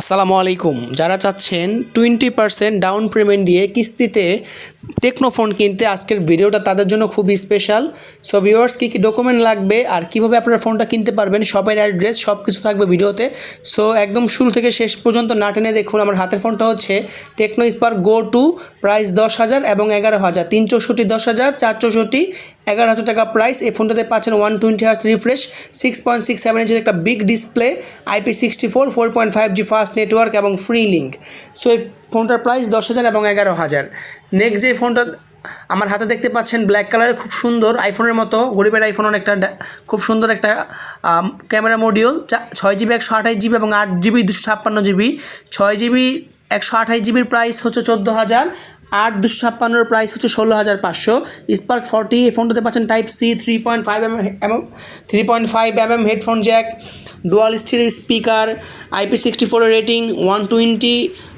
আসসালামু আলাইকুম। যারা চাচ্ছেন টোয়েন্টি পার্সেন্ট ডাউন পেমেন্ট দিয়ে কিস্তিতে টেকনো ফোন কিনতে, আজকের ভিডিওটা তাদের জন্য খুবই স্পেশাল সো ভিউয়ার্স কী কী ডকুমেন্ট লাগবে আর কীভাবে আপনারা ফোনটা কিনতে পারবেন শপের অ্যাড্রেস সব কিছু থাকবে ভিডিওতে। সো একদম শুরু থেকে শেষ পর্যন্ত না টেনে দেখুন, আমার হাতের ফোনটা হচ্ছে Tecno Spark Go two price দশ হাজার এবং এগারো হাজার। তিন চৌষট্টি দশ হাজার, চার চৌষট্টি এগারো হাজার টাকা প্রাইস এই ফোনটাতে পাচ্ছেন one twenty hertz refresh six point six seven ইঞ্চের একটা big display IP sixty four four point five G fast network এবং ফ্রি লিঙ্ক সো এই ফোনটার প্রাইস দশ হাজার এবং এগারো হাজার। নেক্সট যে ফোনটা আমার হাতে দেখতে পাচ্ছেন ব্ল্যাক কালারের খুব সুন্দর আইফোনের মতো, গরিবের আইফোন ডা- খুব সুন্দর একটা ক্যামেরা মডিউল চা- ছয় জিবি একশো আঠাশ জিবি এবং আট জিবি দুশো ছাপ্পান্ন জিবি ছয় জিবি একশো আঠাইশ জিবির প্রাইস হচ্ছে চোদ্দ হাজার আট দুশো ছাপ্পান্নর প্রাইস হচ্ছে ষোলো হাজার পাঁচশো। স্পার্ক ফর্টি এই ফোনটাতে পাচ্ছেন type C three point five M M three point five M M headphone jack dual steel speaker IP sixty ফোরের rating one twenty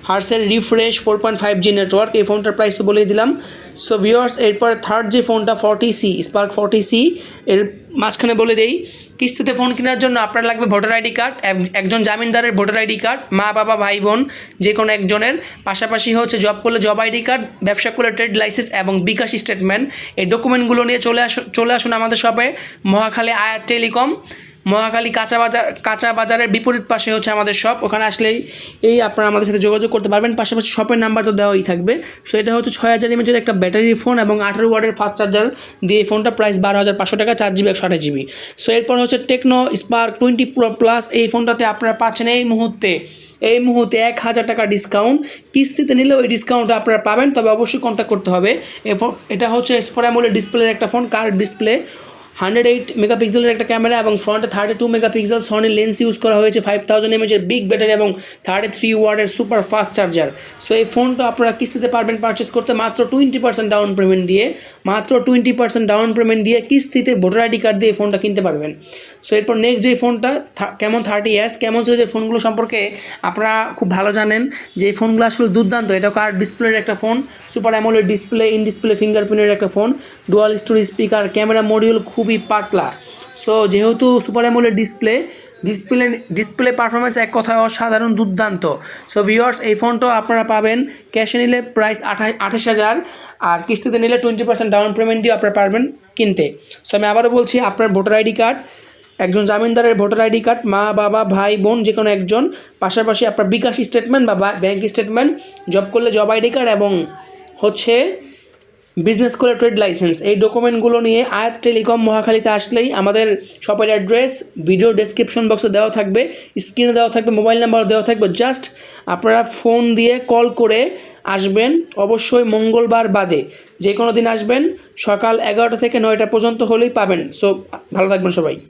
herself refresh four point five G network এই ফোনটার price তো বলেই দিলাম। So viewers এরপর third যে ফোনটা forty C Spark forty C এর মাঝখানে বলে দেই, কিস্তিতে ফোন কেনার জন্য আপনার লাগবে ভোটার আইডি কার্ড একজন জামিনদারের ভোটার আইডি কার্ড, মা, বাবা, ভাই, বোন যে কোনো একজনের। পাশাপাশি হচ্ছে জব করলে জব আইডি কার্ড, ব্যবসা করলে ট্রেড লাইসেন্স এবং বিকাশ স্টেটমেন্ট এই ডকুমেন্টগুলো নিয়ে চলে আসুন চলে আসুন আমাদের শপে মহাখালী আয়াত টেলিকম। মহাখালী কাঁচা বাজার, কাঁচা বাজারের বিপরীত পাশে হচ্ছে আমাদের শপ ওখানে আসলেই এই আপনারা আমাদের সাথে যোগাযোগ করতে পারবেন। পাশাপাশি শপের নাম্বার তো দেওয়াই থাকবে। সো এটা হচ্ছে ছয় হাজার এমএচের একটা ব্যাটারি ফোন এবং আঠারো ওয়ার্ডের ফাস্ট চার্জার দিয়ে ফোনটা প্রাইস বারো হাজার পাঁচশো টাকা, চার জিবি একশো আঠাশ জিবি সো এরপর হচ্ছে Tecno Spark twenty pro plus এই ফোনটাতে আপনারা পাচ্ছেন এই মুহূর্তে এই মুহূর্তে এক হাজার টাকা ডিসকাউন্ট কিস্তিতে নিলেও এই ডিসকাউন্ট আপনারা পাবেন, তবে অবশ্যই কন্ট্যাক্ট করতে হবে। এটা হচ্ছে স্পোরামোলের ডিসপ্লের একটা ফোন কার ডিসপ্লে হান্ড্রেড এইট মেগাপিক্সেলের একটা ক্যামেরা এবং ফ্রন্টে thirty two megapixel Sony lens use করা হয়েছে ফাইভ থাউজেন্ড এমএচের বিগ ব্যাটারি এবং থার্টি থ্রি ওয়ার্ডের সুপার ফাস্ট চার্জার সো এই ফোনটা আপনারা কিস্তিতে পারবেন পারচেস করতে মাত্র টোয়েন্টি পার্সেন্ট ডাউন পেমেন্ট দিয়ে, মাত্র টোয়েন্টি পার্সেন্ট ডাউন পেমেন্ট দিয়ে কিস্তিতে ভোটার আইডি কার্ড দিয়ে ফোনটা কিনতে পারবেন। সো এরপর নেক্সট যে ফোনটা কেমন থার্টি এস কেমন সিরিজের ফোনগুলো সম্পর্কে আপনারা খুব ভালো জানেন যে ফোনগুলো আসলে দুর্দান্ত। এটা কার ডিসপ্লের একটা phone super AMOLED display in display ফিঙ্গারপ্রিন্টের একটা phone dual stereo speaker camera module খুবই পাতলা। সো যেহেতু super AMOLED display display display performance এক কথায় অসাধারণ, দুর্দান্ত। সো ভিওয়ার্স এই ফোনটাও আপনারা পাবেন। ক্যাশে নিলে প্রাইস আঠাশ আঠাশ হাজার, আর কিস্তিতে নিলে টোয়েন্টি পার্সেন্ট ডাউন পেমেন্ট দিয়ে আপনারা পারবেন কিনতে। সো আমি আবারও বলছি, আপনার ভোটার আইডি কার্ড, একজন জামিনদারের ভোটার আইডি কার্ড, মা, বাবা, ভাই, বোন যে কোনো একজন, পাশাপাশি আপনার বিকাশ স্টেটমেন্ট বা ব্যাঙ্ক স্টেটমেন্ট জব করলে জব আইডি কার্ড এবং হচ্ছে বিজনেস করে ট্রেড লাইসেন্স এই ডকুমেন্টগুলো নিয়ে আয়াত টেলিকম মহাখালীতে আসলেই আমাদের শপের অ্যাড্রেস ভিডিও ডেসক্রিপশন বক্সে দেওয়া থাকবে স্ক্রিনে দেওয়া থাকবে মোবাইল নাম্বার দেওয়া থাকবে। জাস্ট আপনারা ফোন দিয়ে কল করে আসবেন, অবশ্যই মঙ্গলবার বাদে। যে কোনো দিন আসবেন, সকাল এগারোটা থেকে নয়টা পর্যন্ত হলেই পাবেন। সো ভালো থাকবেন সবাই।